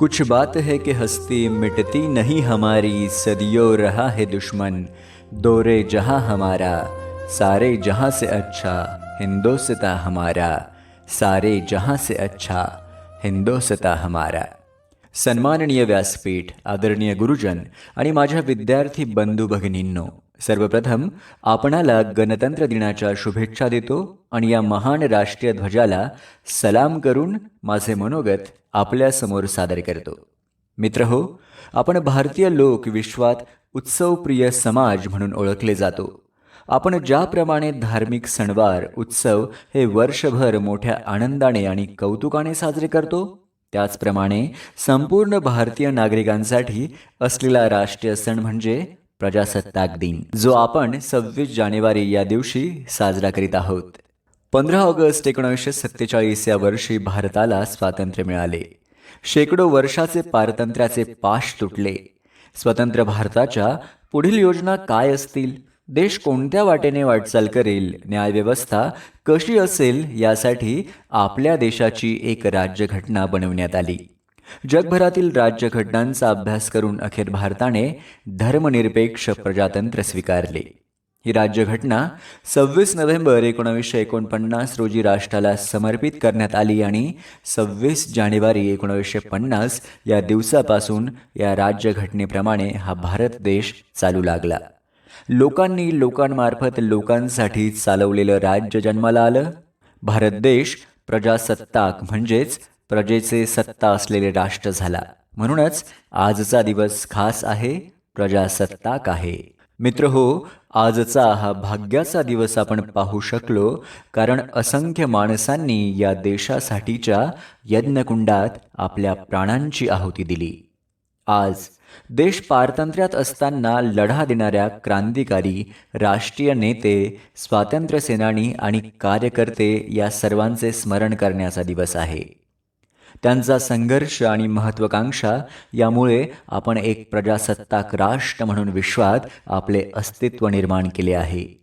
कुछ बात है कि हस्ती मिटती नहीं हमारी, सदियों रहा है दुश्मन। दोरे जहाँ हमारा, सारे जहाँ से अच्छा हिंदोसता हमारा। सारे जहाँ से अच्छा हिंदोसता हमारा। सन्माननीय व्यासपीठ आदरणीय गुरुजन आणि माझ्या विद्यार्थी बंधू भगिनींनो सर्वप्रथम आपणाला गणतंत्र दिनाच्या शुभेच्छा देतो आणि या महान राष्ट्रीय ध्वजाला सलाम करून माझे मनोगत आपल्यासमोर सादर करतो. मित्र हो आपण भारतीय लोक विश्वात उत्सवप्रिय समाज म्हणून ओळखले जातो. आपण ज्याप्रमाणे धार्मिक सणवार उत्सव हे वर्षभर मोठ्या आनंदाने आणि कौतुकाने साजरे करतो त्याचप्रमाणे संपूर्ण भारतीय नागरिकांसाठी असलेला राष्ट्रीय सण म्हणजे प्रजासत्ताक दिन जो आपण सव्वीस जानेवारी या दिवशी साजरा करीत आहोत. पंधरा ऑगस्ट एकोणीसशे सत्तेचाळीस या वर्षी भारताला स्वातंत्र्य मिळाले. शेकडो वर्षाचे पारतंत्र्याचे पाश तुटले. स्वतंत्र भारताच्या पुढील योजना काय असतील? देश कोणत्या वाटेने वाटचाल करेल न्यायव्यवस्था कशी असेल यासाठी आपल्या देशाची एक राज्यघटना बनवण्यात आली. जगभरातील राज्यघटनांचा अभ्यास करून अखेर भारताने धर्मनिरपेक्ष प्रजातंत्र स्वीकारले. ही राज्यघटना सव्वीस नोव्हेंबर एकोणावीसशे एकोणपन्नास रोजी राष्ट्राला समर्पित करण्यात आली आणि सव्वीस जानेवारी एकोणावीसशे पन्नास या दिवसापासून या राज्यघटनेप्रमाणे हा भारत देश चालू लागला. लोकांनी लोकांमार्फत लोकांसाठी चालवलेलं राज्य जन्माला आलं? भारत देश प्रजासत्ताक म्हणजेच प्रजेचे सत्ता असलेले राष्ट्र झाला. म्हणूनच आजचा दिवस खास आहे प्रजासत्ताक आहे. मित्र हो आजचा हा भाग्याचा दिवस आपण पाहू शकलो कारण असंख्य माणसांनी या देशासाठीच्या यज्ञकुंडात आपल्या प्राणांची आहुती दिली. आज. देश पारतंत्र्यात असताना लढा देणाऱ्या क्रांतिकारी राष्ट्रीय नेते स्वातंत्र्य सेनानी आणि कार्यकर्ते या सर्वांचे स्मरण करण्याचा दिवस आहे. त्यांचा संघर्ष आणि महत्त्वाकांक्षा यामुळे आपण एक प्रजासत्ताक राष्ट्र म्हणून विश्वात आपले अस्तित्व निर्माण केले आहे.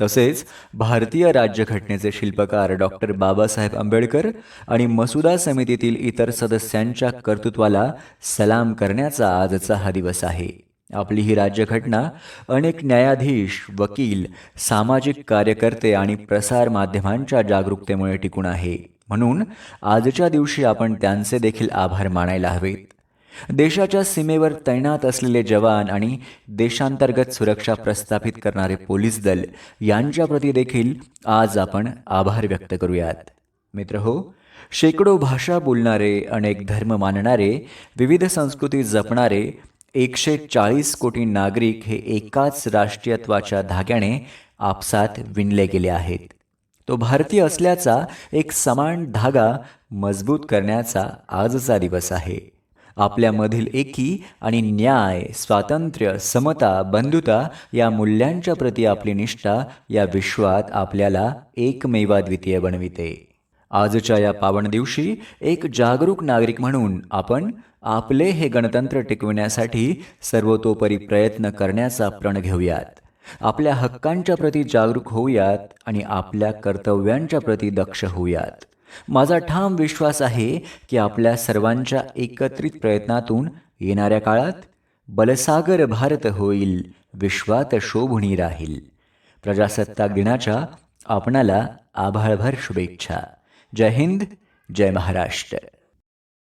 तसेच भारतीय राज्यघटनेचे शिल्पकार डॉक्टर बाबासाहेब आंबेडकर आणि मसुदा समितीतील इतर सदस्यांच्या कर्तृत्वाला सलाम करण्याचा आजचा हा दिवस आहे. आपली ही राज्यघटना अनेक न्यायाधीश वकील सामाजिक कार्यकर्ते आणि प्रसार माध्यमांच्या जागरूकतेमुळे टिकून आहे. म्हणून आजच्या दिवशी आपण त्यांचे देखील आभार मानायला हवेत. देशाच्या सीमेवर तैनात असलेले जवान आणि देशांतर्गत सुरक्षा प्रस्थापित करणारे पोलीस दल यांच्याप्रती देखील आज आपण आभार व्यक्त करूयात. मित्र हो शेकडो भाषा बोलणारे अनेक धर्म मानणारे विविध संस्कृती जपणारे एकशे चाळीस कोटी नागरिक हे एकाच राष्ट्रीयत्वाच्या धाग्याने आपसात विणले गेले आहेत. तो भारतीय असल्याचा एक समान धागा मजबूत करण्याचा आजचा दिवस आहे. आपल्यामधील एकी आणि न्याय स्वातंत्र्य समता बंधुता या मूल्यांच्या प्रती आपली निष्ठा या विश्वात आपल्याला एकमेवाद्वितीय बनविते. आजच्या या पावन दिवशी एक जागरूक नागरिक म्हणून आपण आपले हे गणतंत्र टिकविण्यासाठी सर्वतोपरी प्रयत्न करण्याचा प्रण घेऊयात. आपल्या हक्कांच्या प्रती जागरूक होऊयात आणि आपल्या कर्तव्यांच्या प्रती दक्ष होऊयात. माझा ठाम विश्वास आहे की आपल्या सर्वांच्या एकत्रित प्रयत्नातून येणाऱ्या काळात बलसागर भारत होईल विश्वात शोभणी राहील. प्रजासत्ताक दिनाच्या आपणाला आभाळभर शुभेच्छा. जय हिंद जय महाराष्ट्र.